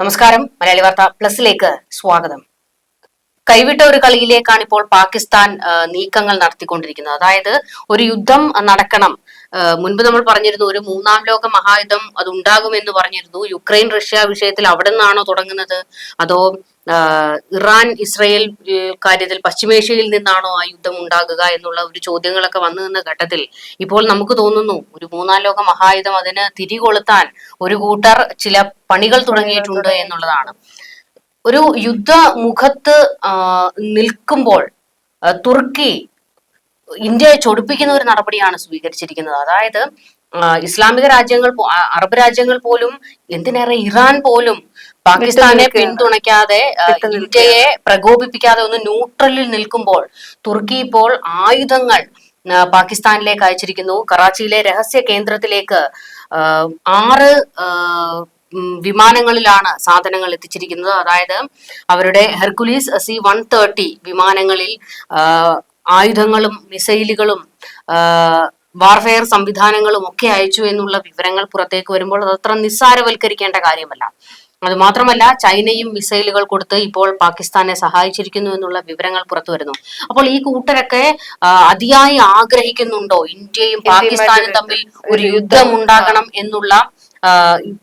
നമസ്കാരം. മലയാളി വാർത്ത പ്ലസിലേക്ക് സ്വാഗതം. കൈവിട്ട ഒരു കളിയിലേക്കാണ് ഇപ്പോൾ പാകിസ്ഥാൻ നീക്കങ്ങൾ നടത്തിക്കൊണ്ടിരിക്കുന്നത്. അതായത് ഒരു യുദ്ധം നടക്കണം മുൻപ് നമ്മൾ പറഞ്ഞിരുന്നു ഒരു മൂന്നാം ലോക മഹായുദ്ധം അത് ഉണ്ടാകുമെന്ന് പറഞ്ഞിരുന്നു. യുക്രൈൻ റഷ്യ വിഷയത്തിൽ അവിടെ നിന്നാണോ തുടങ്ങുന്നത്? അതോ ഇറാൻ ഇസ്രയേൽ കാര്യത്തിൽ പശ്ചിമേഷ്യയിൽ നിന്നാണോ ആ യുദ്ധം ഉണ്ടാകുക എന്നുള്ള ഒരു ചോദ്യങ്ങളൊക്കെ വന്നു നിന്ന ഘട്ടത്തിൽ ഇപ്പോൾ നമുക്ക് തോന്നുന്നു ഒരു മൂന്നാം ലോക മഹായുദ്ധം അതിന് തിരികൊളുത്താൻ ഒരു കൂട്ടർ ചില പണികൾ തുടങ്ങിയിട്ടുണ്ട് എന്നുള്ളതാണ്. ഒരു യുദ്ധ മുഖത്ത് നിൽക്കുമ്പോൾ തുർക്കി ഇന്ത്യയെ ചൊടിപ്പിക്കുന്ന ഒരു നടപടിയാണ് സ്വീകരിച്ചിരിക്കുന്നത്. അതായത് ഇസ്ലാമിക രാജ്യങ്ങൾ അറബ് രാജ്യങ്ങൾ പോലും എന്തിനേറെ ഇറാൻ പോലും പാകിസ്ഥാനെ പിന്തുണയ്ക്കാതെ ഇന്ത്യയെ പ്രകോപിപ്പിക്കാതെ ഒന്ന് ന്യൂട്രലിൽ നിൽക്കുമ്പോൾ തുർക്കി ഇപ്പോൾ ആയുധങ്ങൾ പാകിസ്ഥാനിലേക്ക് അയച്ചിരിക്കുന്നു. കറാച്ചിയിലെ രഹസ്യ കേന്ദ്രത്തിലേക്ക് ആറ് വിമാനങ്ങളിലാണ് സാധനങ്ങൾ എത്തിച്ചിരിക്കുന്നത്. അതായത് അവരുടെ ഹെർക്കുലീസ് സി വൺ തേർട്ടി വിമാനങ്ങളിൽ ആയുധങ്ങളും മിസൈലുകളും വാർഫെയർ സംവിധാനങ്ങളും ഒക്കെ അയച്ചു എന്നുള്ള വിവരങ്ങൾ പുറത്തേക്ക് വരുമ്പോൾ അത് അത്ര നിസ്സാരവൽക്കരിക്കേണ്ട കാര്യമല്ല. അത് മാത്രമല്ല ചൈനയും മിസൈലുകൾ കൊടുത്ത് ഇപ്പോൾ പാകിസ്ഥാനെ സഹായിച്ചിരിക്കുന്നു എന്നുള്ള വിവരങ്ങൾ പുറത്തു വരുന്നു. അപ്പോൾ ഈ കൂട്ടരൊക്കെ അതിയായി ആഗ്രഹിക്കുന്നുണ്ടോ? ഇന്ത്യയും പാകിസ്ഥാനും തമ്മിൽ ഒരു യുദ്ധം ഉണ്ടാകണം എന്നുള്ള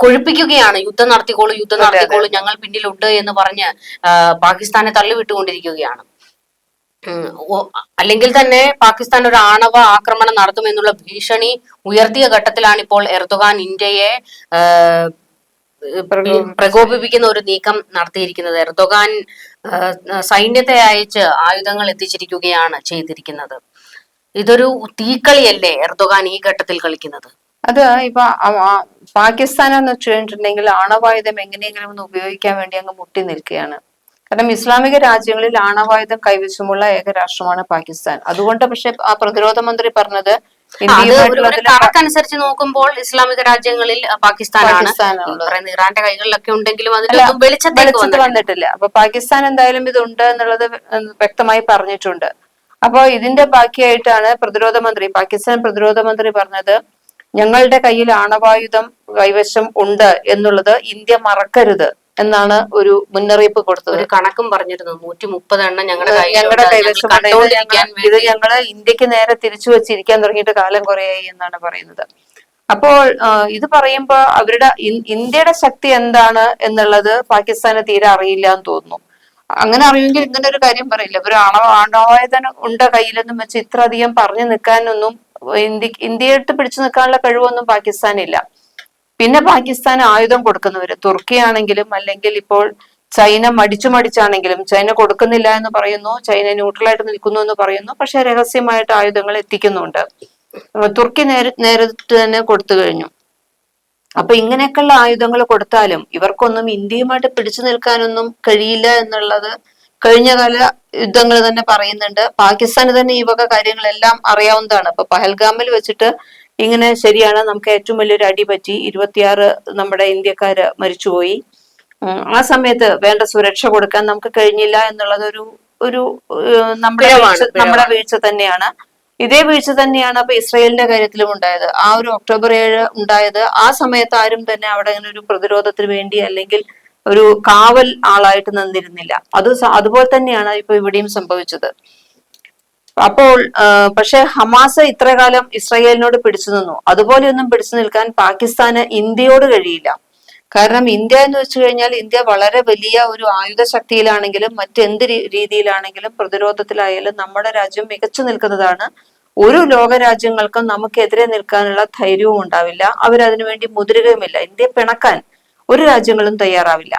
കൊഴുപ്പിക്കുകയാണ്. യുദ്ധം നടത്തിക്കോളൂ യുദ്ധം നടത്തിക്കോളൂ ഞങ്ങൾ പിന്നിലുണ്ട് എന്ന് പറഞ്ഞ് പാകിസ്ഥാനെ തള്ളിവിട്ടുകൊണ്ടിരിക്കുകയാണ്. അല്ലെങ്കിൽ തന്നെ പാകിസ്ഥാൻ ഒരു ആണവ ആക്രമണം നടത്തുമെന്നുള്ള ഭീഷണി ഉയർത്തിയ ഘട്ടത്തിലാണ് ഇപ്പോൾ എർദോഗാൻ ഇന്ത്യയെ പ്രകോപിപ്പിക്കുന്ന ഒരു നീക്കം നടത്തിയിരിക്കുന്നത്. എർദോഗാൻ സൈന്യത്തെ അയച്ച് ആയുധങ്ങൾ എത്തിച്ചിരിക്കുകയാണ് ചെയ്തിരിക്കുന്നത്. ഇതൊരു തീക്കളിയല്ലേ എർദോഗാൻ ഈ ഘട്ടത്തിൽ കളിക്കുന്നത്? അത് ഇപ്പൊ പാകിസ്ഥാനെന്ന് ആ പാകിസ്ഥാൻ എന്ന് വെച്ചിട്ടുണ്ടെങ്കിൽ ആണവായുധം എങ്ങനെയെങ്കിലും ഒന്ന് ഉപയോഗിക്കാൻ വേണ്ടി അങ്ങ് മുട്ടി നിൽക്കുകയാണ്. കാരണം ഇസ്ലാമിക രാജ്യങ്ങളിൽ ആണവായുധം കൈവശമുള്ള ഏക രാഷ്ട്രമാണ് പാകിസ്ഥാൻ. അതുകൊണ്ട് പക്ഷെ ആ പ്രതിരോധ മന്ത്രി പറഞ്ഞത് കണക്കനുസരിച്ച് നോക്കുമ്പോൾ ഇസ്ലാമിക രാജ്യങ്ങളിൽ പാകിസ്ഥാനാണ്. ഇറാന്റെ കൈകളിലൊക്കെ ഉണ്ടെങ്കിലും അതിലൊന്നും വന്നിട്ടില്ല. അപ്പൊ പാകിസ്ഥാൻ എന്തായാലും ഇതുണ്ട് എന്നുള്ളത് വ്യക്തമായി പറഞ്ഞിട്ടുണ്ട്. അപ്പൊ ഇതിന്റെ ബാക്കിയായിട്ടാണ് പ്രതിരോധ മന്ത്രി പാകിസ്ഥാൻ പ്രതിരോധ മന്ത്രി പറഞ്ഞത് ഞങ്ങളുടെ കയ്യിൽ ആണവായുധം കൈവശം ഉണ്ട് എന്നുള്ളത് ഇന്ത്യ മറക്കരുത്. എന്നാണ് ഒരു മുന്നറിയിപ്പ് കൊടുത്തത്. ഒരു കണക്കും പറഞ്ഞിരുന്നു. നൂറ്റി മുപ്പത് എണ്ണം ഞങ്ങളുടെ. കൈവശം ഇത് ഞങ്ങൾ ഇന്ത്യയ്ക്ക് നേരെ തിരിച്ചു വെച്ചിരിക്കാൻ തുടങ്ങിയിട്ട് കാലം കുറയായി എന്നാണ് പറയുന്നത്. അപ്പോൾ ഇത് പറയുമ്പോൾ അവരുടെ ഇന്ത്യയുടെ ശക്തി എന്താണ് എന്നുള്ളത് പാകിസ്ഥാന് തീരെ അറിയില്ല എന്ന് തോന്നുന്നു. അങ്ങനെ അറിയുമെങ്കിൽ ഇങ്ങനെ ഒരു കാര്യം പറയില്ല. ഒരു ആണവ ആണവായുധം ഉണ്ട് കയ്യിലെന്നും വെച്ച് ഇത്ര അധികം പറഞ്ഞു നിൽക്കാനൊന്നും ഇന്ത്യ ഇന്ത്യയിട്ട് പിടിച്ചു നിൽക്കാനുള്ള കഴിവൊന്നും പാകിസ്ഥാനില്ല. പിന്നെ പാകിസ്ഥാൻ ആയുധം കൊടുക്കുന്നവര്. തുർക്കി ആണെങ്കിലും അല്ലെങ്കിൽ ഇപ്പോൾ ചൈന മടിച്ചു മടിച്ചാണെങ്കിലും ചൈന കൊടുക്കുന്നില്ല എന്ന് പറയുന്നു ചൈന ന്യൂട്രലായിട്ട് നിൽക്കുന്നു എന്ന് പറയുന്നു പക്ഷെ രഹസ്യമായിട്ട് ആയുധങ്ങൾ എത്തിക്കുന്നുണ്ട്. തുർക്കി നേരി നേരിട്ട് തന്നെ കൊടുത്തു കഴിഞ്ഞു. അപ്പൊ ഇങ്ങനെയൊക്കെയുള്ള ആയുധങ്ങൾ കൊടുത്താലും ഇവർക്കൊന്നും ഇന്ത്യയുമായിട്ട് പിടിച്ചു നിൽക്കാനൊന്നും കഴിയില്ല എന്നുള്ളത് കഴിഞ്ഞ കാല യുദ്ധങ്ങൾ തന്നെ പറയുന്നുണ്ട്. പാകിസ്ഥാന് തന്നെ ഈ വക കാര്യങ്ങളെല്ലാം അറിയാവുന്നതാണ്. ഇപ്പൊ പഹൽഗാമിൽ വെച്ചിട്ട് ഇങ്ങനെ ശരിയാണ്. നമുക്ക് ഏറ്റവും വലിയൊരു അടി പറ്റി. ഇരുപത്തിയാറ് നമ്മുടെ ഇന്ത്യക്കാര് മരിച്ചുപോയി. ആ സമയത്ത് വേണ്ട സുരക്ഷ കൊടുക്കാൻ നമുക്ക് കഴിഞ്ഞില്ല എന്നുള്ളത് ഒരു ഒരു നമ്മുടെ നമ്മുടെ വീഴ്ച തന്നെയാണ്. ഇതേ വീഴ്ച തന്നെയാണ് അപ്പൊ ഇസ്രയേലിന്റെ കാര്യത്തിലും ഉണ്ടായത്. ആ ഒരു ഒക്ടോബർ ഏഴ് ഉണ്ടായത്. ആ സമയത്ത് ആരും തന്നെ അവിടെ അങ്ങനെ ഒരു പ്രതിരോധത്തിന് വേണ്ടി അല്ലെങ്കിൽ ഒരു കാവൽ ആളായിട്ട് നിന്നിരുന്നില്ല. അത് അതുപോലെ തന്നെയാണ് ഇപ്പൊ ഇവിടെയും സംഭവിച്ചത്. അപ്പോൾ പക്ഷെ ഹമാസ് ഇത്രകാലം ഇസ്രയേലിനോട് പിടിച്ചു നിന്നു. അതുപോലെയൊന്നും പിടിച്ചു നിൽക്കാൻ പാകിസ്ഥാന് ഇന്ത്യയോട് കഴിയില്ല. കാരണം ഇന്ത്യ എന്ന് വെച്ചു കഴിഞ്ഞാൽ ഇന്ത്യ വളരെ വലിയ ഒരു ആയുധ ശക്തിയിലാണെങ്കിലും മറ്റെന്ത് രീതിയിലാണെങ്കിലും പ്രതിരോധത്തിലായാലും നമ്മുടെ രാജ്യം മികച്ചു നിൽക്കുന്നതാണ്. ഒരു ലോക രാജ്യങ്ങൾക്കും നമുക്കെതിരെ നിൽക്കാനുള്ള ധൈര്യവും ഉണ്ടാവില്ല. അവരതിനു വേണ്ടി മുതിരുകയുമില്ല. ഇന്ത്യ പിണക്കാൻ ഒരു രാജ്യങ്ങളും തയ്യാറാവില്ല.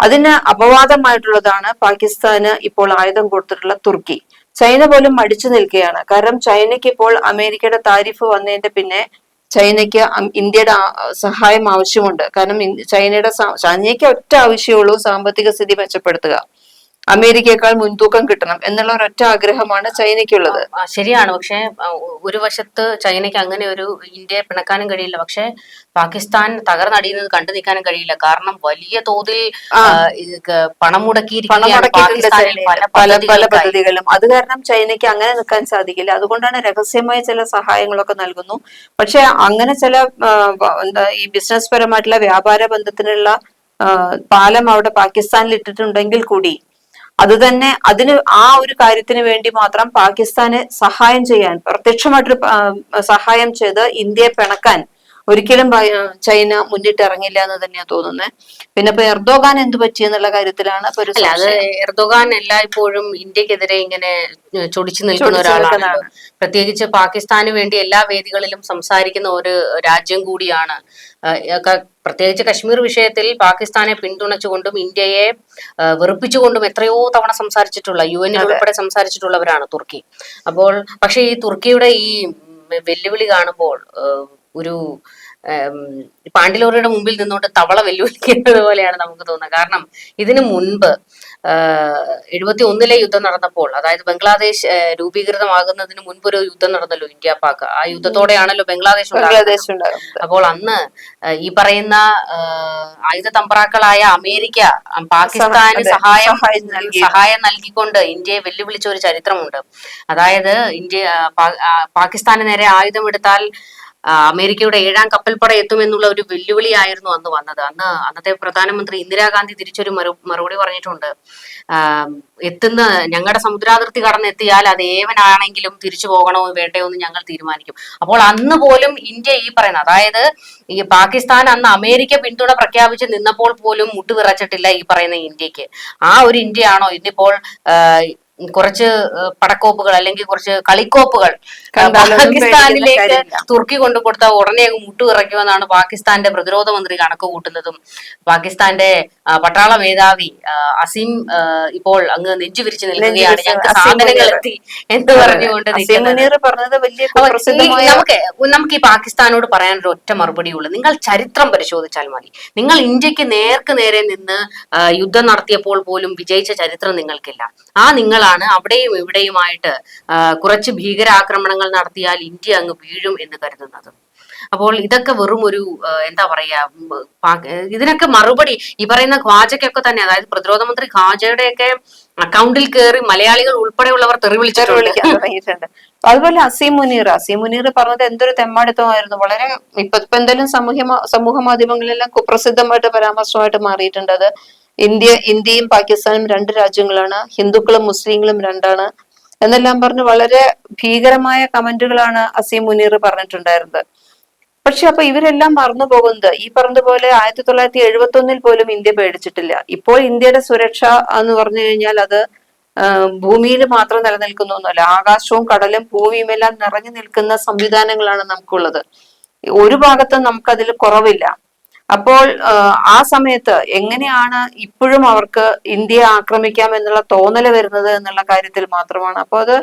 അതിന് അപവാദമായിട്ടുള്ളതാണ് പാകിസ്ഥാന് ഇപ്പോൾ ആയുധം കൊടുത്തിട്ടുള്ള തുർക്കി. ചൈന പോലും മടിച്ചു നിൽക്കുകയാണ്. കാരണം ചൈനയ്ക്ക് ഇപ്പോൾ അമേരിക്കയുടെ താരിഫ് വന്നതിന്റെ പിന്നെ ചൈനയ്ക്ക് ഇന്ത്യയുടെ സഹായം ആവശ്യമുണ്ട്. കാരണം ചൈനയുടെ ചൈനയ്ക്ക് ഒറ്റ ആവശ്യമുള്ളൂ സാമ്പത്തിക സ്ഥിതി മെച്ചപ്പെടുത്തുക. അമേരിക്കയെക്കാൾ മുൻതൂക്കം കിട്ടണം എന്നുള്ള ഒരൊറ്റ ആഗ്രഹമാണ് ചൈനയ്ക്കുള്ളത്. ശരിയാണ്. പക്ഷെ ഒരു വശത്ത് ചൈനയ്ക്ക് അങ്ങനെ ഒരു ഇന്ത്യയെ പിണക്കാനും കഴിയില്ല. പക്ഷെ പാകിസ്ഥാൻ തകർന്നടിയുന്നത് കണ്ടു നിൽക്കാനും കഴിയില്ല. കാരണം വലിയ തോതിൽ പണം. പല പല പല പദ്ധതികളും. അത് കാരണം ചൈനയ്ക്ക് അങ്ങനെ നിൽക്കാൻ സാധിക്കില്ല. അതുകൊണ്ടാണ് രഹസ്യമായ ചില സഹായങ്ങളൊക്കെ നൽകുന്നു. പക്ഷെ അങ്ങനെ ചില എന്താ ഈ ബിസിനസ് പരമായിട്ടുള്ള വ്യാപാര ബന്ധത്തിനുള്ള പാലം അവിടെ പാകിസ്ഥാനിൽ ഇട്ടിട്ടുണ്ടെങ്കിൽ കൂടി അത് തന്നെ അതിന് ആ ഒരു കാര്യത്തിന് വേണ്ടി മാത്രം പാകിസ്ഥാന് സഹായം ചെയ്യാൻ പ്രത്യക്ഷമായിട്ടൊരു സഹായം ചെയ്ത് ഇന്ത്യയെ പിണക്കാൻ ഒരിക്കലും ചൈന മുന്നിട്ട് ഇറങ്ങില്ല എന്ന് തന്നെയാണ് തോന്നുന്നത് പിന്നെ ഇപ്പൊ എർദോഗാൻ എന്ത് പറ്റി എന്നുള്ള കാര്യത്തിലാണ് അല്ല അത്. എർദോഗാൻ എല്ലായ്പ്പോഴും ഇന്ത്യക്കെതിരെ ഇങ്ങനെ ചൊടിച്ചു നിൽക്കുന്ന ഒരാളാണ്. പ്രത്യേകിച്ച് പാകിസ്ഥാന് വേണ്ടി എല്ലാ വേദികളിലും സംസാരിക്കുന്ന ഒരു രാജ്യം കൂടിയാണ്. പ്രത്യേകിച്ച് കശ്മീർ വിഷയത്തിൽ പാകിസ്ഥാനെ പിന്തുണച്ചുകൊണ്ടും ഇന്ത്യയെ വെറുപ്പിച്ചുകൊണ്ടും എത്രയോ തവണ സംസാരിച്ചിട്ടുള്ള യു എൻ ഉൾപ്പെടെ സംസാരിച്ചിട്ടുള്ളവരാണ് തുർക്കി. അപ്പോൾ പക്ഷേ ഈ തുർക്കിയുടെ ഈ വെല്ലുവിളി കാണുമ്പോൾ ഒരു പാണ്ഡിലോറിയുടെ മുമ്പിൽ നിന്നുകൊണ്ട് തവള വെല്ലുവിളിക്കുന്നത് പോലെയാണ് നമുക്ക് തോന്നുന്നത്. കാരണം ഇതിനു മുൻപ് എഴുപത്തി ഒന്നിലെ യുദ്ധം നടന്നപ്പോൾ അതായത് ബംഗ്ലാദേശ് രൂപീകൃതമാകുന്നതിന് മുൻപ് ഒരു യുദ്ധം നടന്നല്ലോ ഇന്ത്യ പാക്. ആ യുദ്ധത്തോടെയാണല്ലോ ബംഗ്ലാദേശ് അപ്പോൾ അന്ന് ഈ പറയുന്ന ആയുധ തമ്പ്രാക്കളായ അമേരിക്ക പാകിസ്ഥാന് സഹായം സഹായം നൽകി. സഹായം നൽകിക്കൊണ്ട് ഇന്ത്യയെ വെല്ലുവിളിച്ച ഒരു ചരിത്രമുണ്ട്. അതായത് ഇന്ത്യ പാകിസ്ഥാന് നേരെ ആയുധമെടുത്താൽ അമേരിക്കയുടെ ഏഴാം കപ്പൽപ്പട എത്തുമെന്നുള്ള ഒരു വെല്ലുവിളിയായിരുന്നു അന്ന് വന്നത്. അന്ന് അന്നത്തെ പ്രധാനമന്ത്രി ഇന്ദിരാഗാന്ധി തിരിച്ചൊരു മറു മറുപടി പറഞ്ഞിട്ടുണ്ട്. എത്തുന്ന ഞങ്ങളുടെ സമുദ്രാതിർത്തി കടന്നെത്തിയാൽ അത് ഏവനാണെങ്കിലും തിരിച്ചു പോകണോ വേണ്ടയോ എന്ന് ഞങ്ങൾ തീരുമാനിക്കും. അപ്പോൾ അന്ന് പോലും ഇന്ത്യ ഈ പറയുന്ന അതായത് ഈ പാകിസ്ഥാൻ അന്ന് അമേരിക്ക പിന്തുണ പ്രഖ്യാപിച്ച് നിന്നപ്പോൾ പോലും മുട്ടുവിറച്ചിട്ടില്ല ഈ പറയുന്ന ഇന്ത്യയ്ക്ക് ആ ഒരു ഇന്ത്യയാണോ ഇന്നിപ്പോൾ കുറച്ച് പടക്കോപ്പുകൾ അല്ലെങ്കിൽ കുറച്ച് കളിക്കോപ്പുകൾ പാകിസ്ഥാനിലേക്ക് തുർക്കി കൊണ്ടു കൊടുത്ത ഉടനെ അങ്ങ് മുട്ടുകിറക്കുമെന്നാണ് പാകിസ്ഥാന്റെ പ്രതിരോധ മന്ത്രി കണക്ക് കൂട്ടുന്നതും. പാകിസ്ഥാന്റെ പട്ടാള മേധാവി അസീം ഇപ്പോൾ അങ്ങ് നെഞ്ചു വിരിച്ചു നിൽക്കുകയാണ്. ഞങ്ങൾക്ക് സാധനങ്ങൾ. എത്തി എന്ന് പറഞ്ഞുകൊണ്ട് നമുക്ക് നമുക്ക് ഈ പാകിസ്ഥാനോട് പറയാനൊരു ഒറ്റ മറുപടിയുള്ളൂ. നിങ്ങൾ ചരിത്രം പരിശോധിച്ചാൽ മതി. നിങ്ങൾ ഇന്ത്യയ്ക്ക് നേർക്ക് നേരെ നിന്ന് യുദ്ധം നടത്തിയപ്പോൾ പോലും വിജയിച്ച ചരിത്രം നിങ്ങൾക്കില്ല. ആ നിങ്ങളാണ് അവിടെയും ഇവിടെയുമായിട്ട് കുറച്ച് ഭീകരാക്രമണങ്ങൾ നടത്തിയാൽ ഇന്ത്യ അങ്ങ് വീഴും എന്ന് കരുതുന്നത്. അപ്പോൾ ഇതൊക്കെ വെറും ഒരു എന്താ പറയാ ഇതിനൊക്കെ മറുപടി ഈ പറയുന്ന ഖ്വാജയ്ക്കൊക്കെ തന്നെ അതായത് പ്രതിരോധ മന്ത്രി ഖാജയുടെയൊക്കെ അക്കൗണ്ടിൽ കയറി മലയാളികൾ ഉൾപ്പെടെയുള്ളവർ തെറി വിളിച്ചിട്ടുണ്ട് അതുപോലെ അസീം മുനീർ അസീം മുനീർ പറഞ്ഞത് എന്തൊരു തെമ്മാടിത്തമായിരുന്നു. വളരെ ഇപ്പൊ ഇപ്പൊ എന്തായാലും സമൂഹ സമൂഹ മാധ്യമങ്ങളിലെല്ലാം കുപ്രസിദ്ധമായിട്ട് പരാമർശമായിട്ട് മാറിയിട്ടുണ്ട് അത്. ഇന്ത്യ ഇന്ത്യയും പാകിസ്ഥാനും രണ്ട് രാജ്യങ്ങളാണ്. ഹിന്ദുക്കളും മുസ്ലിങ്ങളും രണ്ടാണ്. എന്നെല്ലാം പറഞ്ഞ് വളരെ ഭീകരമായ കമന്റുകളാണ് അസീം മുനീർ പറഞ്ഞിട്ടുണ്ടായിരുന്നത്. പക്ഷെ അപ്പൊ ഇവരെല്ലാം മറന്നു പോകുന്നത്? ഈ പറഞ്ഞതുപോലെ ആയിരത്തി തൊള്ളായിരത്തി എഴുപത്തി ഒന്നിൽ പോലും ഇന്ത്യ പേടിച്ചിട്ടില്ല. ഇപ്പോൾ ഇന്ത്യയുടെ സുരക്ഷ എന്ന് പറഞ്ഞു കഴിഞ്ഞാൽ അത് ഭൂമിയിൽ മാത്രം നിലനിൽക്കുന്നു എന്നല്ല ആകാശവും കടലും ഭൂമിയും എല്ലാം നിറഞ്ഞു നിൽക്കുന്ന സംവിധാനങ്ങളാണ് നമുക്കുള്ളത്. ഒരു ഭാഗത്തും നമുക്കതിൽ കുറവില്ല. അപ്പോൾ ആ, സമയത്ത് എങ്ങനെയാണ് ഇപ്പോഴും അവർക്ക് ഇന്ത്യ ആക്രമിക്കാം എന്നുള്ള തോന്നൽ വരുന്നത് എന്നുള്ള കാര്യത്തിൽ മാത്രമാണ്. അപ്പോൾ അത്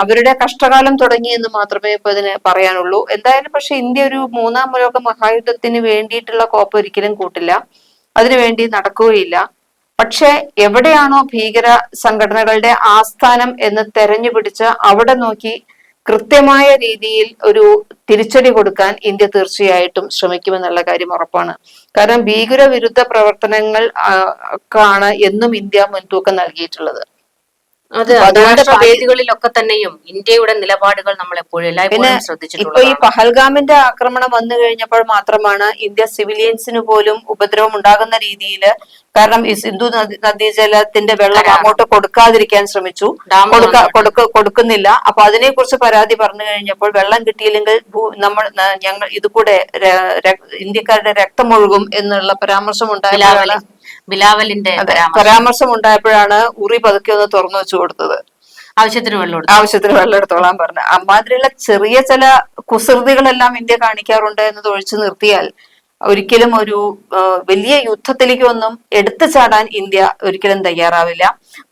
അവരുടെ കഷ്ടകാലം തുടങ്ങി എന്ന് മാത്രമേ ഇപ്പൊ ഇതിന് പറയാനുള്ളൂ. എന്തായാലും പക്ഷെ ഇന്ത്യ ഒരു മൂന്നാം ലോക മഹായുദ്ധത്തിന് വേണ്ടിയിട്ടുള്ള കോപ്പ് ഒരിക്കലും കൂട്ടില്ല. അതിനുവേണ്ടി നടക്കുകയില്ല. പക്ഷെ എവിടെയാണോ ഭീകര സംഘടനകളുടെ ആസ്ഥാനം എന്ന് തെരഞ്ഞു പിടിച്ച് അവിടെ നോക്കി കൃത്യമായ രീതിയിൽ ഒരു തിരിച്ചടി കൊടുക്കാൻ ഇന്ത്യ തീർച്ചയായിട്ടും ശ്രമിക്കുമെന്നുള്ള കാര്യം ഉറപ്പാണ്. കാരണം ഭീകരവിരുദ്ധ പ്രവർത്തനങ്ങൾ ക്കാണ് എന്നും ഇന്ത്യ മുൻതൂക്കം നൽകിയിട്ടുള്ളത്. അത് അന്താരാഷ്ട്ര വേദികളിലൊക്കെ തന്നെയും ഇന്ത്യയുടെ നിലപാടുകൾ നമ്മൾ എപ്പോഴും എല്ലായ്പ്പോഴും ഇപ്പൊ ഈ പഹൽഗാമിന്റെ ആക്രമണം വന്നു കഴിഞ്ഞപ്പോൾ മാത്രമാണ് ഇന്ത്യ സിവിലിയൻസിന് പോലും ഉപദ്രവം ഉണ്ടാകുന്ന രീതിയിൽ കാരണം ഈ സിന്ധു നദി നദീജലത്തിന്റെ വെള്ളം അങ്ങോട്ട് കൊടുക്കാതിരിക്കാൻ ശ്രമിച്ചു. ഡാം കൊടുക്ക കൊടുക്ക കൊടുക്കുന്നില്ല. അപ്പൊ അതിനെ കുറിച്ച് പരാതി പറഞ്ഞു കഴിഞ്ഞപ്പോൾ വെള്ളം കിട്ടിയില്ലെങ്കിൽ ഭൂ- നമ്മൾ ന- ഞങ്ങൾ ഇതുകൂടെ ര- ര- ഇന്ത്യക്കാരുടെ രക്തമൊഴുകും എന്നുള്ള പരാമർശം ബിലാവൽ ബിലാവലിന്റെ പരാമർശം. ഉണ്ടായപ്പോഴാണ് ഉറി പതുക്കെ ഒന്ന് തുറന്നു വെച്ചു കൊടുത്തത് ആവശ്യത്തിന് വെള്ളം. ആവശ്യത്തിന് വെള്ളം എടുത്തോളാൻ പറഞ്ഞു അമ്മാതിരിയുള്ള ചെറിയ ചില കുസൃതികളെല്ലാം ഇന്ത്യ കാണിക്കാറുണ്ട് എന്നത് ഒഴിച്ചു നിർത്തിയാൽ ഒരിക്കലും ഒരു വലിയ യുദ്ധത്തിലേക്കൊന്നും എടുത്തു ചാടാൻ ഇന്ത്യ ഒരിക്കലും തയ്യാറാവില്ല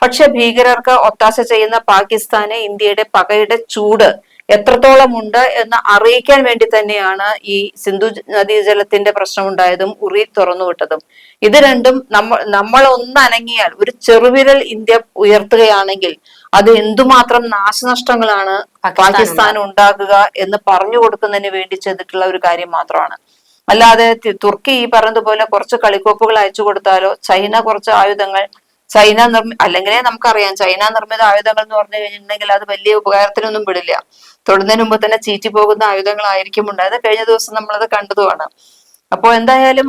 പക്ഷെ ഭീകരർക്ക് ഒത്താശ ചെയ്യുന്ന പാകിസ്ഥാന് ഇന്ത്യയുടെ പകയുടെ ചൂട് എത്രത്തോളം ഉണ്ട് എന്ന് അറിയിക്കാൻ വേണ്ടി തന്നെയാണ് ഈ സിന്ധു നദീജലത്തിന്റെ പ്രശ്നമുണ്ടായതും ഉറി തുറന്നുവിട്ടതും. ഇത് രണ്ടും നമ്മൾ നമ്മൾ ഒന്ന് അനങ്ങിയാൽ ഒരു ചെറുവിരൽ ഇന്ത്യ ഉയർത്തുകയാണെങ്കിൽ അത് എന്തുമാത്രം നാശനഷ്ടങ്ങളാണ് പാകിസ്ഥാൻ ഉണ്ടാക്കുക എന്ന് പറഞ്ഞു കൊടുക്കുന്നതിന് വേണ്ടി ചെയ്തിട്ടുള്ള ഒരു കാര്യം മാത്രമാണ്. അല്ലാതെ തുർക്കി ഈ പറഞ്ഞതുപോലെ കുറച്ച് കളിക്കോപ്പുകൾ അയച്ചു കൊടുത്താലോ ചൈന കുറച്ച് ആയുധങ്ങൾ ചൈന നിർമ്മി അല്ലെങ്കിലേ നമുക്കറിയാം. ചൈന നിർമ്മിത ആയുധങ്ങൾ എന്ന് പറഞ്ഞു കഴിഞ്ഞിട്ടുണ്ടെങ്കിൽ അത് വലിയ ഉപകാരത്തിനൊന്നും വിടില്ല തൊടുന്നതിന് മുമ്പ് തന്നെ ചീറ്റി പോകുന്ന ആയുധങ്ങളായിരിക്കും ഉണ്ടായത്. കഴിഞ്ഞ ദിവസം നമ്മളത് കണ്ടതുമാണ്. അപ്പോൾ എന്തായാലും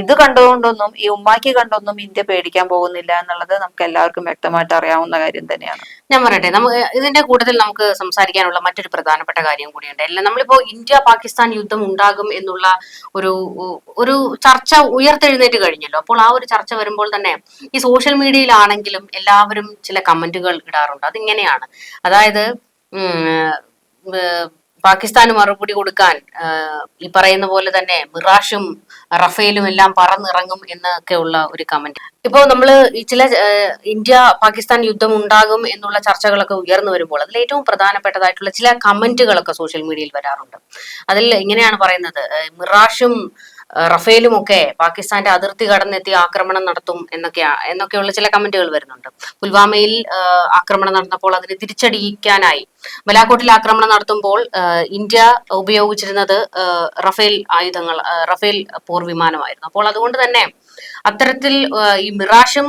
ഇത് കണ്ടതുകൊണ്ടൊന്നും ഈ ഉമ്മാക്കി കണ്ടൊന്നും ഇന്ത്യ പേടിക്കാൻ പോകുന്നില്ല എന്നുള്ളത് നമുക്ക് എല്ലാവർക്കും വ്യക്തമായിട്ട് അറിയാവുന്ന കാര്യം തന്നെയാണ്. ഞാൻ പറയട്ടെ നമുക്ക് ഇതിന്റെ കൂട്ടത്തിൽ നമുക്ക് സംസാരിക്കാനുള്ള മറ്റൊരു പ്രധാനപ്പെട്ട കാര്യം കൂടിയുണ്ട്. അല്ല നമ്മളിപ്പോ ഇന്ത്യ പാകിസ്ഥാൻ യുദ്ധം ഉണ്ടാകും എന്നുള്ള ഒരു ഒരു ചർച്ച ഉയർത്തെഴുന്നേറ്റ് കഴിഞ്ഞല്ലോ. അപ്പോൾ ആ ഒരു ചർച്ച വരുമ്പോൾ തന്നെ ഈ സോഷ്യൽ മീഡിയയിലാണെങ്കിലും എല്ലാവരും ചില കമന്റുകൾ ഇടാറുണ്ട്. അതിങ്ങനെയാണ്. അതായത് പാകിസ്ഥാന് മറുപടി കൊടുക്കാൻ ഈ പറയുന്ന പോലെ തന്നെ മിറാഷും റഫേലും എല്ലാം പറന്നിറങ്ങും എന്നൊക്കെ ഉള്ള ഒരു കമന്റ് ഇപ്പോ നമ്മൾ ചില ഇന്ത്യ പാകിസ്ഥാൻ യുദ്ധം ഉണ്ടാകും എന്നുള്ള ചർച്ചകളൊക്കെ ഉയർന്നു വരുമ്പോൾ അതിൽ ഏറ്റവും പ്രധാനപ്പെട്ടതായിട്ടുള്ള ചില കമന്റുകളൊക്കെ സോഷ്യൽ മീഡിയയിൽ വരാറുണ്ട്. അതിൽ ഇങ്ങനെയാണ് പറയുന്നത് മിറാഷും റഫേലും ഒക്കെ പാകിസ്ഥാന്റെ അതിർത്തി കടന്നെത്തി ആക്രമണം നടത്തും എന്നൊക്കെയാ എന്നൊക്കെയുള്ള ചില കമന്റുകൾ വരുന്നുണ്ട്. പുൽവാമയിൽ ആക്രമണം നടന്നപ്പോൾ അതിനെ തിരിച്ചടിക്കാനായി ബലാക്കോട്ടിൽ ആക്രമണം നടത്തുമ്പോൾ ഇന്ത്യ ഉപയോഗിച്ചിരുന്നത് റഫേൽ ആയുധങ്ങൾ റഫേൽ പോർ വിമാനമായിരുന്നു. അപ്പോൾ അതുകൊണ്ട് തന്നെ അത്തരത്തിൽ ഈ മിറാഷും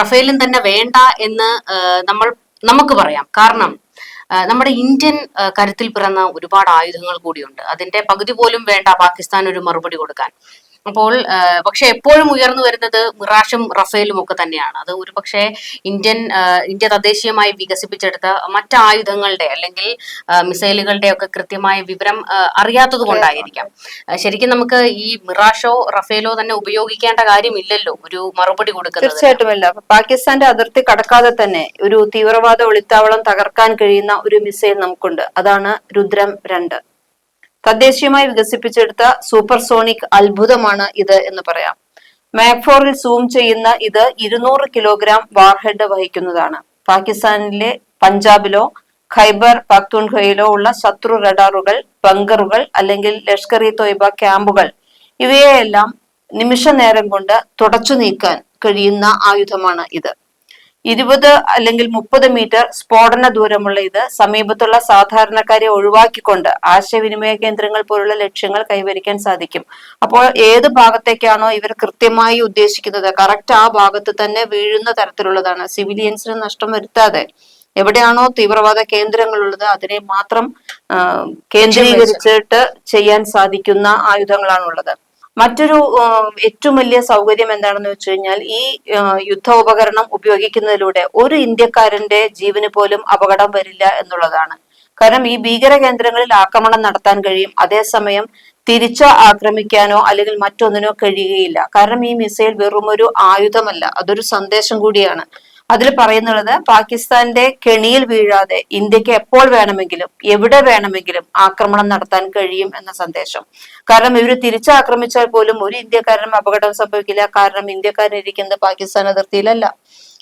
റഫേലും തന്നെ വേണ്ട എന്ന് നമ്മൾ നമുക്ക് പറയാം. കാരണം നമ്മുടെ ഇന്ത്യൻ കരുത്തിൽ പിറന്ന ഒരുപാട് ആയുധങ്ങൾ കൂടിയുണ്ട്. അതിന്റെ പകുതി പോലും വേണ്ട പാകിസ്ഥാൻ ഒരു മറുപടി കൊടുക്കാൻ. അപ്പോൾ പക്ഷെ എപ്പോഴും ഉയർന്നു വരുന്നത് മിറാഷും റഫേലും ഒക്കെ തന്നെയാണ്. അത് ഒരു പക്ഷേ ഇന്ത്യൻ ഇന്ത്യ തദ്ദേശീയമായി വികസിപ്പിച്ചെടുത്ത മറ്റ് ആയുധങ്ങളുടെ അല്ലെങ്കിൽ മിസൈലുകളുടെ ഒക്കെ കൃത്യമായ വിവരം അറിയാത്തത് കൊണ്ടായിരിക്കാം. ശരിക്കും നമുക്ക് ഈ മിറാഷോ റഫേലോ തന്നെ ഉപയോഗിക്കേണ്ട കാര്യമില്ലല്ലോ ഒരു മറുപടി കൊടുക്കുന്നത്. തീർച്ചയായിട്ടും അല്ല. പാകിസ്ഥാന്റെ അതിർത്തി കടക്കാതെ തന്നെ ഒരു തീവ്രവാദ ഒളിത്താവളം തകർക്കാൻ കഴിയുന്ന ഒരു മിസൈൽ നമുക്കുണ്ട്. അതാണ് രുദ്രം രണ്ട്. തദ്ദേശീയമായി വികസിപ്പിച്ചെടുത്ത സൂപ്പർസോണിക് അത്ഭുതമാണ് ഇത് എന്ന് പറയാം. മാക്ഫോറിൽ സൂം ചെയ്യുന്ന ഇത് ഇരുന്നൂറ് കിലോഗ്രാം വാർഹെഡ് വഹിക്കുന്നതാണ്. പാകിസ്ഥാനിലെ പഞ്ചാബിലോ ഖൈബർ പക്തുൺഖയിലോ ഉള്ള ശത്രു റഡാറുകൾ ബങ്കറുകൾ അല്ലെങ്കിൽ ലഷ്കർ ഇ തോയ്ബ ക്യാമ്പുകൾ ഇവയെല്ലാം നിമിഷ നേരം കൊണ്ട് തുടച്ചു നീക്കാൻ കഴിയുന്ന ആയുധമാണ് ഇത്. ഇരുപത് അല്ലെങ്കിൽ മുപ്പത് മീറ്റർ സ്ഫോടന ദൂരമുള്ള ഇത് സമീപത്തുള്ള സാധാരണക്കാരെ ഒഴിവാക്കിക്കൊണ്ട് ആശയവിനിമയ കേന്ദ്രങ്ങൾ പോലുള്ള ലക്ഷ്യങ്ങൾ കൈവരിക്കാൻ സാധിക്കും. അപ്പോൾ ഏത് ഭാഗത്തേക്കാണോ ഇവർ കൃത്യമായി ഉദ്ദേശിക്കുന്നത്? കറക്റ്റ് ആ ഭാഗത്ത് തന്നെ വീഴുന്ന തരത്തിലുള്ളതാണ്. സിവിലിയൻസിന് നഷ്ടം വരുത്താതെ എവിടെയാണോ തീവ്രവാദ കേന്ദ്രങ്ങളുള്ളത് അതിനെ മാത്രം കേന്ദ്രീകരിച്ചിട്ട് ചെയ്യാൻ സാധിക്കുന്ന ആയുധങ്ങളാണുള്ളത്. മറ്റൊരു ഏറ്റവും വലിയ സൗകര്യം എന്താണെന്ന് വെച്ച് കഴിഞ്ഞാൽ ഈ യുദ്ധ യുദ്ധോപകരണം ഉപയോഗിക്കുന്നതിലൂടെ ഒരു ഇന്ത്യക്കാരന്റെ ജീവന് പോലും അപകടം വരില്ല എന്നുള്ളതാണ്. കാരണം ഈ ഭീകര കേന്ദ്രങ്ങളിൽ ആക്രമണം നടത്താൻ കഴിയും അതേസമയം തിരിച്ചോ ആക്രമിക്കാനോ അല്ലെങ്കിൽ മറ്റൊന്നിനോ കഴിയുകയില്ല. കാരണം ഈ മിസൈൽ വെറും ഒരു ആയുധമല്ല അതൊരു സന്ദേശം കൂടിയാണ്. അതിൽ പറയുന്നുള്ളത് പാകിസ്ഥാന്റെ കെണിയിൽ വീഴാതെ ഇന്ത്യയ്ക്ക് എപ്പോൾ വേണമെങ്കിലും എവിടെ വേണമെങ്കിലും ആക്രമണം നടത്താൻ കഴിയും എന്ന സന്ദേശം. കാരണം ഇവർ തിരിച്ചാക്രമിച്ചാൽ പോലും ഒരു ഇന്ത്യക്കാരനും അപകടം സംഭവിക്കില്ല. കാരണം ഇന്ത്യക്കാരൻ ഇരിക്കുന്നത് പാകിസ്ഥാൻ അതിർത്തിയിലല്ല.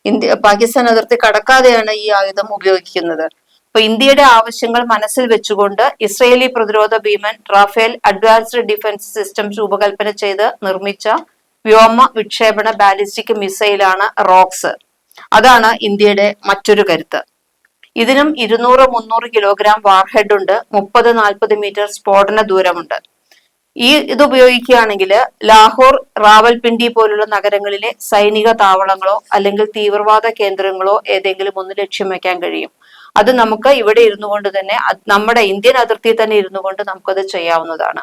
ഇന്ത്യ പാകിസ്ഥാൻ അതിർത്തി കടക്കാതെയാണ് ഈ ആയുധം ഉപയോഗിക്കുന്നത്. അപ്പൊ ഇന്ത്യയുടെ ആവശ്യങ്ങൾ മനസ്സിൽ വെച്ചുകൊണ്ട് ഇസ്രയേലി പ്രതിരോധ ഭീമൻ റാഫേൽ അഡ്വാൻസ്ഡ് ഡിഫൻസ് സിസ്റ്റം രൂപകൽപ്പന ചെയ്ത് നിർമ്മിച്ച വ്യോമ വിക്ഷേപണ ബാലിസ്റ്റിക് മിസൈലാണ് റോക്സ്. അതാണ് ഇന്ത്യയുടെ മറ്റൊരു കരുത്ത്. ഇതിനും ഇരുന്നൂറ് മുന്നൂറ് കിലോഗ്രാം വാർഹെഡ് ഉണ്ട് മുപ്പത് നാൽപ്പത് മീറ്റർ സ്ഫോടന ദൂരമുണ്ട്. ഈ ഇത് ഉപയോഗിക്കുകയാണെങ്കിൽ ലാഹോർ റാവൽപിണ്ടി പോലുള്ള നഗരങ്ങളിലെ സൈനിക താവളങ്ങളോ അല്ലെങ്കിൽ തീവ്രവാദ കേന്ദ്രങ്ങളോ ഏതെങ്കിലും ഒന്ന് ലക്ഷ്യം വെക്കാൻ കഴിയും. അത് നമുക്ക് ഇവിടെ ഇരുന്നു കൊണ്ട് തന്നെ നമ്മുടെ ഇന്ത്യൻ അതിർത്തിയിൽ തന്നെ ഇരുന്നു കൊണ്ട് നമുക്കത് ചെയ്യാവുന്നതാണ്.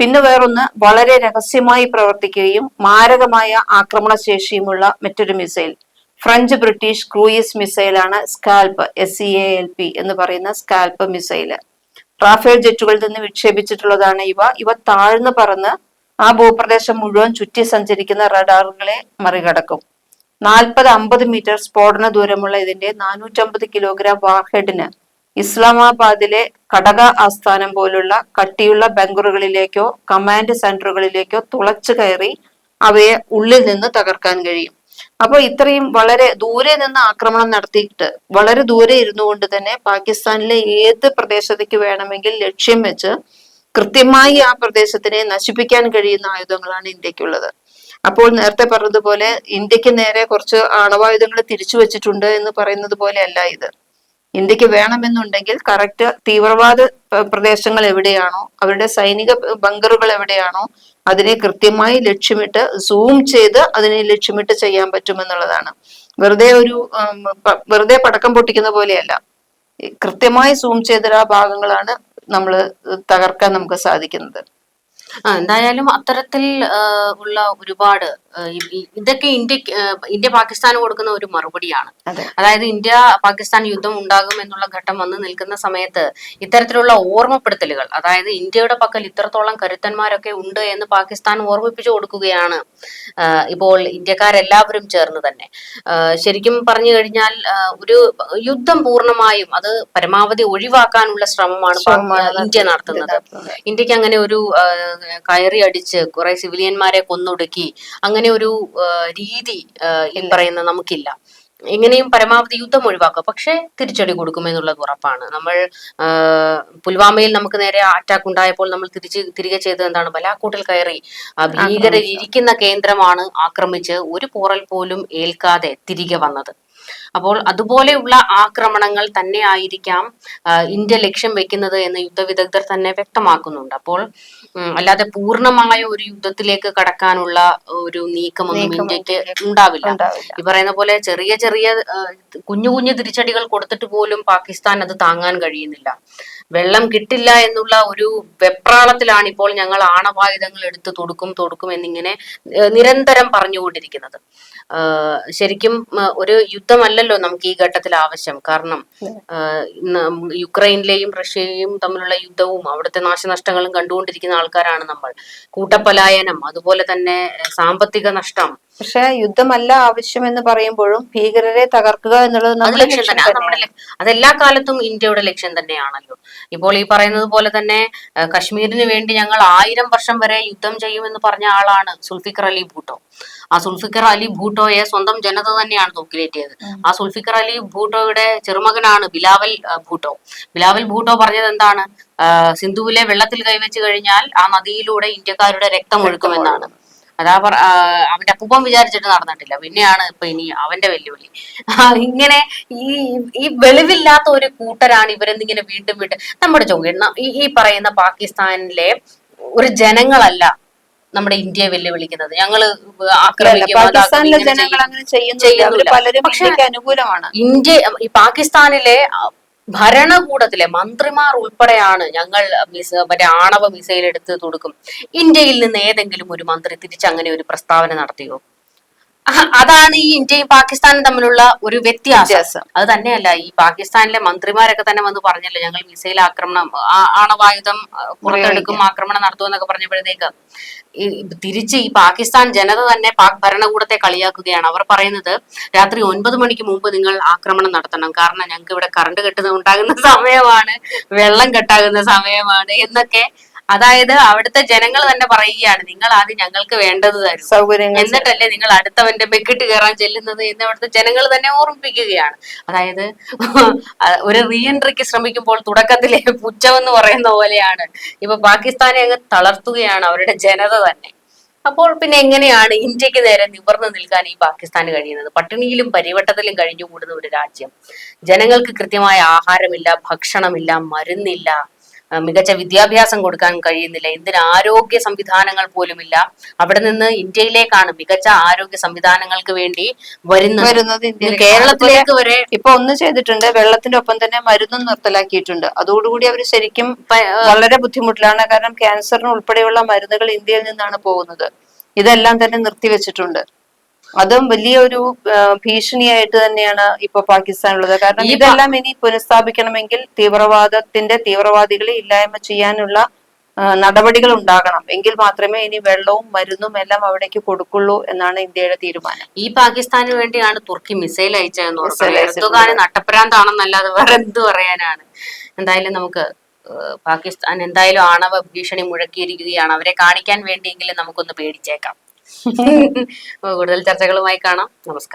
പിന്നെ വേറൊന്ന് വളരെ രഹസ്യമായി പ്രവർത്തിക്കുകയും മാരകമായ ആക്രമണശേഷിയുമുള്ള മറ്റൊരു missile French British cruise മിസൈലാണ് Scalp S C A L P എന്ന് പറയുന്ന സ്കാൽപ്പ് മിസൈൽ. റാഫേൽ ജെറ്റുകളിൽ നിന്ന് വിക്ഷേപിച്ചിട്ടുള്ളതാണ് ഇവ. ഇവ താഴ്ന്നു പറന്ന് ആ ഭൂപ്രദേശം മുഴുവൻ ചുറ്റി സഞ്ചരിക്കുന്ന റഡാറുകളെ മറികടക്കും. നാൽപ്പത് അമ്പത് മീറ്റർ സ്ഫോടന ദൂരമുള്ള ഇതിന്റെ നാനൂറ്റമ്പത് കിലോഗ്രാം വാർഹെഡിന് ഇസ്ലാമാബാദിലെ ഘടക ആസ്ഥാനം പോലുള്ള കട്ടിയുള്ള ബംഗറുകളിലേക്കോ കമാൻഡ് സെന്ററുകളിലേക്കോ തുളച്ചു കയറി അവയെ ഉള്ളിൽ നിന്ന് തകർക്കാൻ കഴിയും. അപ്പോൾ ഇത്രയും വളരെ ദൂരെ നിന്ന് ആക്രമണം നടത്തിയിട്ട് വളരെ ദൂരെ ഇരുന്നു കൊണ്ട് തന്നെ പാകിസ്ഥാനിലെ ഏത് പ്രദേശത്തേക്ക് വേണമെങ്കിൽ ലക്ഷ്യം വെച്ച് കൃത്യമായി ആ പ്രദേശത്തിനെ നശിപ്പിക്കാൻ കഴിയുന്ന ആയുധങ്ങളാണ് ഇന്ത്യക്കുള്ളത്. അപ്പോൾ നേരത്തെ പറഞ്ഞതുപോലെ ഇന്ത്യയ്ക്ക് നേരെ കുറച്ച് ആണവായുധങ്ങൾ തിരിച്ചു വെച്ചിട്ടുണ്ട് എന്ന് പറയുന്നത് പോലെയല്ല ഇത്. ഇന്ത്യയ്ക്ക് വേണമെന്നുണ്ടെങ്കിൽ കറക്റ്റ് തീവ്രവാദ പ്രദേശങ്ങൾ എവിടെയാണോ അവരുടെ സൈനിക ബങ്കറുകൾ എവിടെയാണോ അതിനെ കൃത്യമായി ലക്ഷ്യമിട്ട് സൂം ചെയ്ത് അതിനെ ലക്ഷ്യമിട്ട് ചെയ്യാൻ പറ്റുമെന്നുള്ളതാണ് വെറുതെ ഒരു വെറുതെ പടക്കം പൊട്ടിക്കുന്ന പോലെയല്ല. കൃത്യമായി സൂം ചെയ്ത ആ ഭാഗങ്ങളാണ് നമ്മൾ തകർക്കാൻ നമുക്ക് സാധിക്കുന്നത്. എന്തായാലും അത്തരത്തിൽ ഉള്ള ഒരുപാട് ഇതൊക്കെ ഇന്ത്യ ഇന്ത്യ പാകിസ്ഥാന് കൊടുക്കുന്ന ഒരു മറുപടിയാണ്. അതായത് ഇന്ത്യ പാകിസ്ഥാൻ യുദ്ധം ഉണ്ടാകും എന്നുള്ള ഘട്ടം വന്ന് നിൽക്കുന്ന സമയത്ത് ഇത്തരത്തിലുള്ള ഓർമ്മപ്പെടുത്തലുകൾ അതായത് ഇന്ത്യയുടെ പക്കൽ ഇത്രത്തോളം കരുത്തന്മാരൊക്കെ ഉണ്ട് എന്ന് പാകിസ്ഥാൻ ഓർമ്മിപ്പിച്ചു കൊടുക്കുകയാണ് ഇപ്പോൾ ഇന്ത്യക്കാരെല്ലാവരും ചേർന്ന് തന്നെ. ശരിക്കും പറഞ്ഞു കഴിഞ്ഞാൽ ഒരു യുദ്ധം പൂർണമായും അത് പരമാവധി ഒഴിവാക്കാനുള്ള ശ്രമമാണ് ഇന്ത്യ നടത്തുന്നത്. ഇന്ത്യയ്ക്ക് അങ്ങനെ ഒരു കയറി അടിച്ച് കുറെ സിവിലിയന്മാരെ കൊന്നൊടുക്കി അങ്ങനെ ഒരു രീതി എന്ന് ഈ പറയുന്ന നമുക്കില്ല. എങ്ങനെയും പരമാവധി യുദ്ധം ഒഴിവാക്കുക. പക്ഷെ തിരിച്ചടി കൊടുക്കുമെന്നുള്ളത് ഉറപ്പാണ്. നമ്മൾ പുൽവാമയിൽ നമുക്ക് നേരെ അറ്റാക്ക് ഉണ്ടായപ്പോൾ നമ്മൾ തിരിച്ച് തിരികെ ചെയ്തത് എന്താണ്? ബലാക്കൂട്ടിൽ കയറി ഭീകരരിക്കുന്ന കേന്ദ്രമാണ് ആക്രമിച്ച് ഒരു പോറൽ പോലും ഏൽക്കാതെ തിരികെ വന്നത്. അപ്പോൾ അതുപോലെയുള്ള ആക്രമണങ്ങൾ തന്നെ ആയിരിക്കാം ഇന്ത്യ ലക്ഷ്യം വെക്കുന്നത് എന്ന് യുദ്ധവിദഗ്ധർ തന്നെ വ്യക്തമാക്കുന്നുണ്ട്. അപ്പോൾ അല്ലാതെ പൂർണമായ ഒരു യുദ്ധത്തിലേക്ക് കടക്കാനുള്ള ഒരു നീക്കമൊന്നും നീക്കം ഇന്ത്യയ്ക്ക് ഉണ്ടാവില്ല. ഈ പറയുന്ന പോലെ ചെറിയ ചെറിയ കുഞ്ഞു കുഞ്ഞു തിരിച്ചടികൾ കൊടുത്തിട്ട് പോലും പാകിസ്ഥാൻ അത് താങ്ങാൻ കഴിയുന്നില്ല. വെള്ളം കിട്ടില്ല എന്നുള്ള ഒരു വെപ്രാളത്തിലാണ് ഇപ്പോൾ ഞങ്ങൾ ആണവായുധങ്ങൾ എടുത്ത് തൊടുക്കും തൊടുക്കും എന്നിങ്ങനെ നിരന്തരം പറഞ്ഞുകൊണ്ടിരിക്കുന്നത്. ശരിക്കും ഒരു യുദ്ധമല്ലല്ലോ നമുക്ക് ഈ ഘട്ടത്തിൽ ആവശ്യം. കാരണം യുക്രൈനിലെയും റഷ്യയും തമ്മിലുള്ള യുദ്ധവും അവിടുത്തെ നാശനഷ്ടങ്ങളും കണ്ടുകൊണ്ടിരിക്കുന്ന ആൾക്കാരാണ് നമ്മൾ. കൂട്ടപ്പലായനം അതുപോലെ തന്നെ സാമ്പത്തിക നഷ്ടം. പക്ഷെ യുദ്ധമല്ല ആവശ്യം എന്ന് പറയുമ്പോഴും ഭീകരരെ തകർക്കുക എന്നുള്ളത് നമ്മുടെ ലക്ഷ്യം തന്നെ. അതെല്ലാ കാലത്തും ഇന്ത്യയുടെ ലക്ഷ്യം തന്നെയാണല്ലോ. ഇപ്പോൾ ഈ പറയുന്നത് പോലെ തന്നെ കശ്മീരിന് വേണ്ടി ഞങ്ങൾ ആയിരം വർഷം വരെ യുദ്ധം ചെയ്യുമെന്ന് പറഞ്ഞ ആളാണ് സുൽഫിഖർ അലി ഭൂട്ടോ. ആ സുൽഫിക്കർ അലി ഭൂട്ടോയെ സ്വന്തം ജനത തന്നെയാണ് തൂക്കിലേറ്റിയത്. ആ സുൽഫിക്കർ അലി ഭൂട്ടോയുടെ ചെറുമകനാണ് ബിലാവൽ ഭൂട്ടോ. ബിലാവൽ ഭൂട്ടോ പറഞ്ഞത് എന്താണ്? സിന്ധുവിലെ വെള്ളത്തിൽ കൈവച്ച് കഴിഞ്ഞാൽ ആ നദിയിലൂടെ ഇന്ത്യക്കാരുടെ രക്തം ഒഴുക്കുമെന്നാണ്. അതാ പറ അവന്റെ അപ്പൂപ്പം വിചാരിച്ചിട്ട് നടന്നിട്ടില്ല. പിന്നെയാണ് ഇപ്പൊ ഇനി അവന്റെ വെല്ലുവിളി. ഇങ്ങനെ ഈ ഈ വെളിവില്ലാത്ത ഒരു കൂട്ടരാണ് ഇവരെന്നിങ്ങനെ വീണ്ടും വീണ്ടും നമ്മുടെ ചോദ്യം ഈ പറയുന്ന പാകിസ്ഥാനിലെ ഒരു ജനങ്ങളല്ല. നമ്മുടെ ഇന്ത്യയെ വെല്ലുവിളിക്കുന്നത്. ഞങ്ങൾ ആക്രമിക്കും ഇന്ത്യ ഈ പാകിസ്ഥാനിലെ ഭരണകൂടത്തിലെ മന്ത്രിമാർ ഉൾപ്പെടെയാണ് ഞങ്ങൾ മിസ് മറ്റേ ആണവ മിസൈൽ എടുത്ത് കൊടുക്കും ഇന്ത്യയിൽ നിന്ന് ഏതെങ്കിലും ഒരു മന്ത്രി തിരിച്ചങ്ങനെ ഒരു പ്രസ്താവന നടത്തിയോ? അതാണ് ഈ ഇന്ത്യയും പാകിസ്ഥാനും തമ്മിലുള്ള ഒരു വ്യത്യാസം. അത് തന്നെയല്ല ഈ പാകിസ്ഥാനിലെ മന്ത്രിമാരൊക്കെ തന്നെ വന്ന് പറഞ്ഞല്ലോ ഞങ്ങൾ മിസൈൽ ആക്രമണം ആണവായുധം പുറത്തെടുക്കും ആക്രമണം നടത്തും എന്നൊക്കെ പറഞ്ഞപ്പോഴത്തേക്ക് തിരിച്ച് ഈ പാകിസ്ഥാൻ ജനത തന്നെ പാക് ഭരണകൂടത്തെ കളിയാക്കുകയാണ്. അവർ പറയുന്നത് രാത്രി ഒൻപത് മണിക്ക് മുമ്പ് നിങ്ങൾ ആക്രമണം നടത്തണം. കാരണം ഞങ്ങൾക്ക് ഇവിടെ കറണ്ട് കെട്ടുന്ന ഉണ്ടാകുന്ന സമയമാണ് വെള്ളം കെട്ടാകുന്ന സമയമാണ് എന്നൊക്കെ അതായത് അവിടുത്തെ ജനങ്ങൾ തന്നെ പറയുകയാണ് നിങ്ങൾ ആദ്യം ഞങ്ങൾക്ക് വേണ്ടത് തരും. സൗകര്യങ്ങൾ എന്നിട്ടല്ലേ നിങ്ങൾ അടുത്തവന്റെ ബെക്കിട്ട് കയറാൻ ചെല്ലുന്നത് എന്ന് അവിടുത്തെ ജനങ്ങൾ തന്നെ ഓർമ്മിപ്പിക്കുകയാണ്. അതായത് ഒരു റീഎൻട്രിക്ക് ശ്രമിക്കുമ്പോൾ തുടക്കത്തിലെ പുച്ഛമെന്ന് പറയുന്ന പോലെയാണ്. ഇപ്പൊ പാകിസ്ഥാനെ അങ്ങ് തളർത്തുകയാണ് അവരുടെ ജനത തന്നെ. അപ്പോൾ പിന്നെ എങ്ങനെയാണ് ഇന്ത്യയ്ക്ക് നേരെ നിവർന്നു നിൽക്കാൻ ഈ പാകിസ്ഥാൻ കഴിയുന്നത്? പട്ടിണിയിലും പരിവട്ടത്തിലും കഴിഞ്ഞുകൂടുന്ന ഒരു രാജ്യം. ജനങ്ങൾക്ക് കൃത്യമായ ആഹാരമില്ല ഭക്ഷണമില്ല മരുന്നില്ല മികച്ച വിദ്യാഭ്യാസം കൊടുക്കാൻ കഴിയുന്നില്ല. എന്തിന് ആരോഗ്യ സംവിധാനങ്ങൾ പോലുമില്ല. അവിടെ നിന്ന് ഇന്ത്യയിലേക്കാണ് മികച്ച ആരോഗ്യ സംവിധാനങ്ങൾക്ക് വേണ്ടി വരുന്നത്. വരുന്നത് കേരളത്തിലേക്ക് വരെ ഇപ്പൊ ഒന്ന് ചെയ്തിട്ടുണ്ട് വെള്ളത്തിന്റെ ഒപ്പം തന്നെ മരുന്നും നിർത്തലാക്കിയിട്ടുണ്ട്. അതോടുകൂടി അവർ ശരിക്കും വളരെ ബുദ്ധിമുട്ടിലാണ്. കാരണം ക്യാൻസറിന് ഉൾപ്പെടെയുള്ള മരുന്നുകൾ ഇന്ത്യയിൽ നിന്നാണ് പോകുന്നത്. ഇതെല്ലാം തന്നെ നിർത്തിവെച്ചിട്ടുണ്ട്. അതും വലിയൊരു ഒരു ഭീഷണിയായിട്ട് തന്നെയാണ് ഇപ്പൊ പാകിസ്ഥാനുള്ളത്. കാരണം ഇതെല്ലാം ഇനി പുനഃസ്ഥാപിക്കണമെങ്കിൽ തീവ്രവാദത്തിന്റെ തീവ്രവാദികളെ ഇല്ലായ്മ ചെയ്യാനുള്ള നടപടികൾ ഉണ്ടാകണം. എങ്കിൽ മാത്രമേ ഇനി വെള്ളവും മരുന്നും എല്ലാം അവിടേക്ക് കൊടുക്കുള്ളൂ എന്നാണ് ഇന്ത്യയുടെ തീരുമാനം. ഈ പാകിസ്ഥാന് വേണ്ടിയാണ് തുർക്കി മിസൈൽ അയച്ചതെന്ന്. എർദോഗാന് നട്ടപ്രാന്താണെന്നല്ലാതെ വേറെ എന്ത് പറയാനാണ്? എന്തായാലും നമുക്ക് പാകിസ്ഥാൻ എന്തായാലും ആണവ ഭീഷണി മുഴക്കിയിരിക്കുകയാണ്. അവരെ കാണിക്കാൻ വേണ്ടിയെങ്കിലും നമുക്കൊന്ന് പേടിച്ചേക്കാം. കൂടുതൽ ചർച്ചകളുമായി കാണാം. നമസ്കാരം.